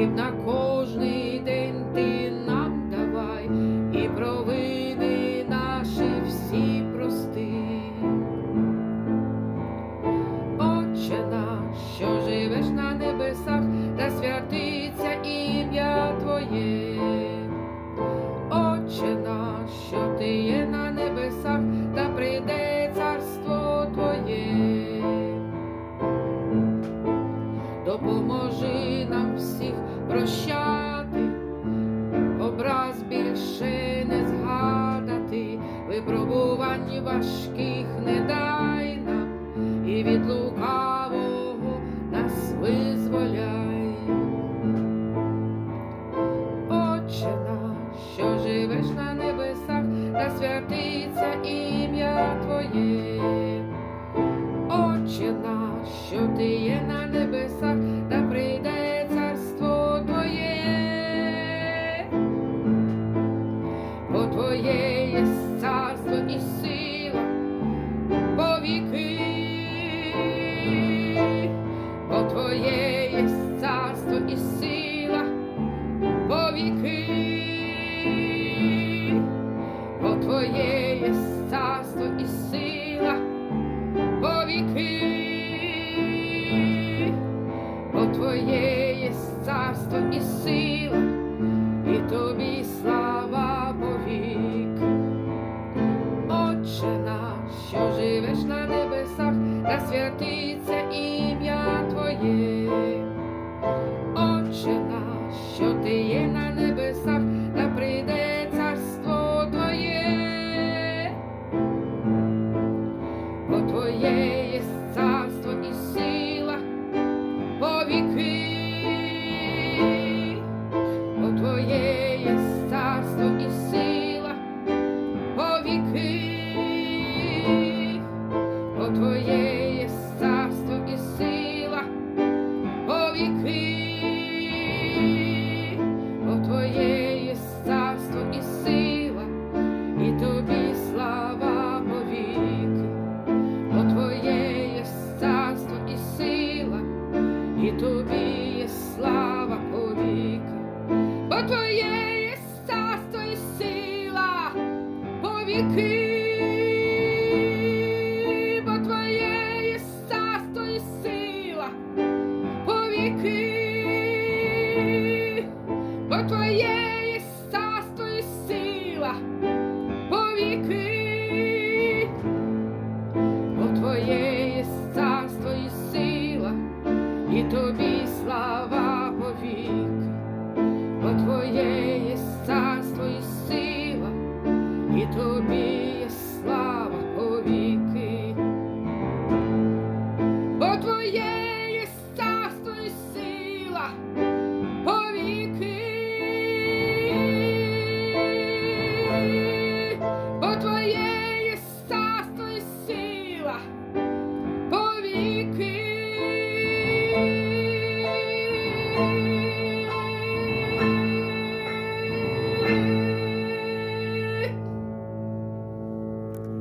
хліб на кожний день ти нам давай, і провини наші всі прости. Отче наш, що живеш на небесах, та святиться Допоможи нам всіх прощати, образ більше не згадати, випробувань важких не дай нам, і від лукавого нас визволяй. Отче наш, що живеш на небесах, да святиться повіки, бо Твоє є царство і сила повіки, бо Твоє є царство і сила, і тобі слава повік. Отче наш, що живеш на небесах, да святиться ім'я Твоє. Отче наш, що ти є на небесах, і тобі є слава повіки. Бо Твоє є царство і сила повіки. Бо Твоє є царство і сила повіки. Бо Твоє є царство і сила повіки. слава повік, бо Твоє є царство і сила, і тобі є слава повіки, бо Твоє є царство і сила.